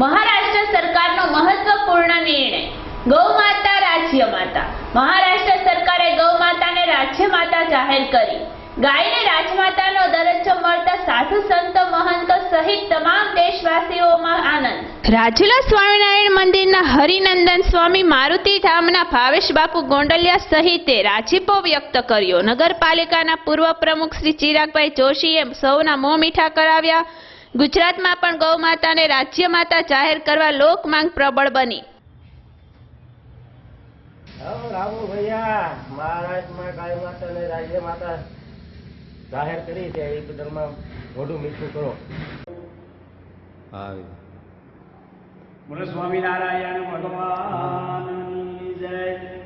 મહારાષ્ટ્ર સરકારનો મહત્વપૂર્ણ નિર્ણય. ગૌ માતા રાજ્ય માતા. મહારાષ્ટ્ર સરકારે ગૌ માતાને રાજ્ય માતા જાહેર કરી. ગાયને રાજમાતાનો દરજ્જો મળતા સાધુ સંતો મહંતો સહિત તમામ દેશવાસીઓમાં આનંદ. રાજુલા સ્વામિનારાયણ મંદિરના હરિનંદન સ્વામી મારુતિ ધામના ભાવેશ બાપુ ગોંડલિયા સહિતે રાજીપો વ્યક્ત કર્યો. નગરપાલિકાના પૂર્વ પ્રમુખ શ્રી ચિરાગભાઈ જોશીએ સૌના મોં મીઠા કરાવ્યા. ગુજરાતમાં પણ ગૌ માતાને રાજ્ય માતા જાહેર કરવા લોક માંગ પ્રબળ બની. હા રામુ ભૈયા મહારાષ્ટ્રમાં ગાય માતા અને રાજ્ય માતા જાહેર કરી છે. એ બદલમાં મોઢું મીઠું કરો. બોલો સ્વામિનારાયણ ભગવાન જય.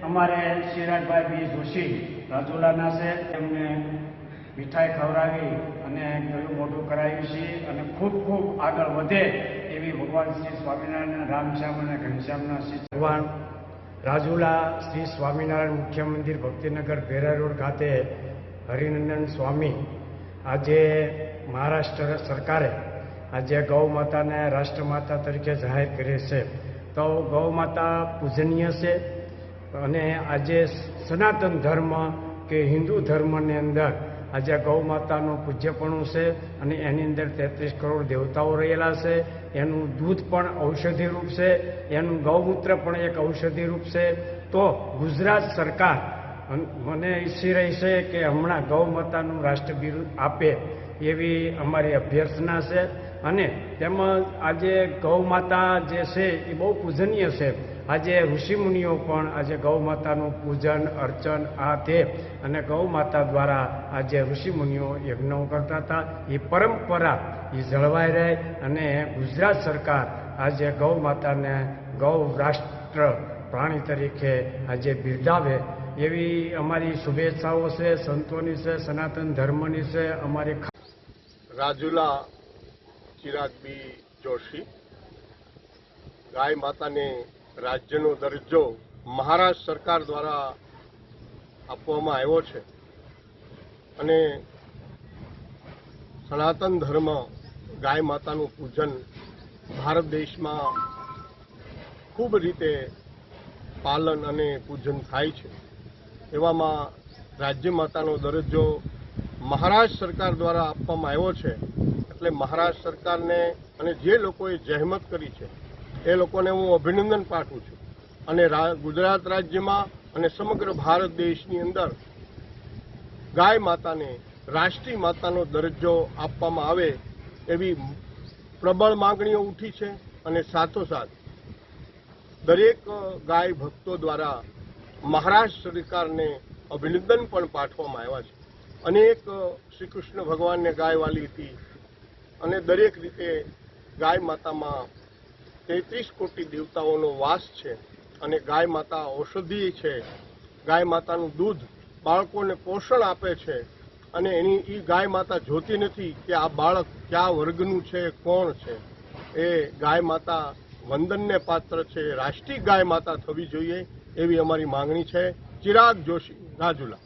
અમારે શિરાજભાઈ બી જોશી રાજુલાના છે. એમને મીઠાઈ ખવડાવી અને ગળું મોટું કરાવ્યું છે અને ખૂબ ખૂબ આગળ વધે એવી ભગવાન શ્રી સ્વામિનારાયણ રામશ્યામ અને ઘનશ્યામના શ્રી ભગવાન રાજુલા શ્રી સ્વામિનારાયણ મુખ્ય મંદિર ભક્તિનગર ભેરા રોડ ખાતે હરિનંદન સ્વામી આજે મહારાષ્ટ્ર સરકારે આજે ગૌ માતાને રાષ્ટ્રમાતા તરીકે જાહેર કરી છે. તો ગૌ માતા પૂજનીય છે અને આજે સનાતન ધર્મ કે હિન્દુ ધર્મની અંદર આજે ગૌ માતાનું પૂજ્યપણું છે અને એની અંદર તેત્રીસ કરોડ દેવતાઓ રહેલા છે. એનું દૂધ પણ ઔષધિ રૂપ છે. એનું ગૌમૂત્ર પણ એક ઔષધિ રૂપ છે. તો ગુજરાત સરકાર મને ઈચ્છી રહી છે કે હમણાં ગૌ માતાનું રાષ્ટ્રબિરુદ આપે એવી અમારી અભ્યર્થના છે. અને તેમજ આજે ગૌ માતા જે છે એ બહુ પૂજનીય છે. આજે ઋષિમુનિઓ પણ આજે ગૌ માતાનું પૂજન, અર્ચન, આ તે અને ગૌ માતા દ્વારા આજે ઋષિમુનિઓ યજ્ઞો કરતા હતા. એ પરંપરા એ જળવાઈ રહે અને ગુજરાત સરકાર આજે ગૌ માતાને ગૌ રાષ્ટ્ર પ્રાણી તરીકે આજે બિરદાવે. એવી અમારી શુભેચ્છાઓ છે, સંતોની છે, સનાતન ધર્મની છે, અમારી રાજુલા ચિરાગબી જોશી, ગાય માતાને રાજ્યનો દરજ્જો મહારાષ્ટ્ર સરકાર દ્વારા આપવામાં આવ્યો છે. અને સનાતન ધર્મ, ગાય માતાનું પૂજન ભારત દેશમાં ખૂબ રીતે પાલન અને પૂજન થાય છે. એવામાં રાજ્ય માતાનો દરજ્જો મહારાષ્ટ્ર સરકાર દ્વારા આપવામાં આવ્યો છે. એટલે મહારાષ્ટ્ર સરકારને અને જે લોકોએ જહેમત કરી છે એ લોકોને હું અભિનંદન પાઠવું છું. અને ગુજરાત રાજ્યમાં અને સમગ્ર ભારત દેશની અંદર ગાય માતાને રાષ્ટ્રીય માતાનો દરજ્જો આપવામાં આવે એવી પ્રબળ માગણીઓ ઉઠી છે અને સાથોસાથ દરેક ગાય ભક્તો દ્વારા મહારાષ્ટ્ર સરકારને અભિનંદન પણ પાઠવવામાં આવ્યા છે. અનેક શ્રી કૃષ્ણ ભગવાનને ગાય વાલી હતી અને દરેક રીતે ગાય માતામાં તેત્રીસ કોટી દેવતાઓનો વાસ છે અને ગાય માતા ઔષધિ છે. ગાય માતાનું દૂધ બાળકોને પોષણ આપે છે અને એની એ ગાય માતા જોતી નથી કે આ બાળક કયા વર્ગનું છે, કોણ છે. એ ગાય માતા વંદનને પાત્ર છે. રાષ્ટ્રીય ગાય માતા થવી જોઈએ એવી અમારી માંગણી છે. ચિરાગ જોશી, રાજુલા.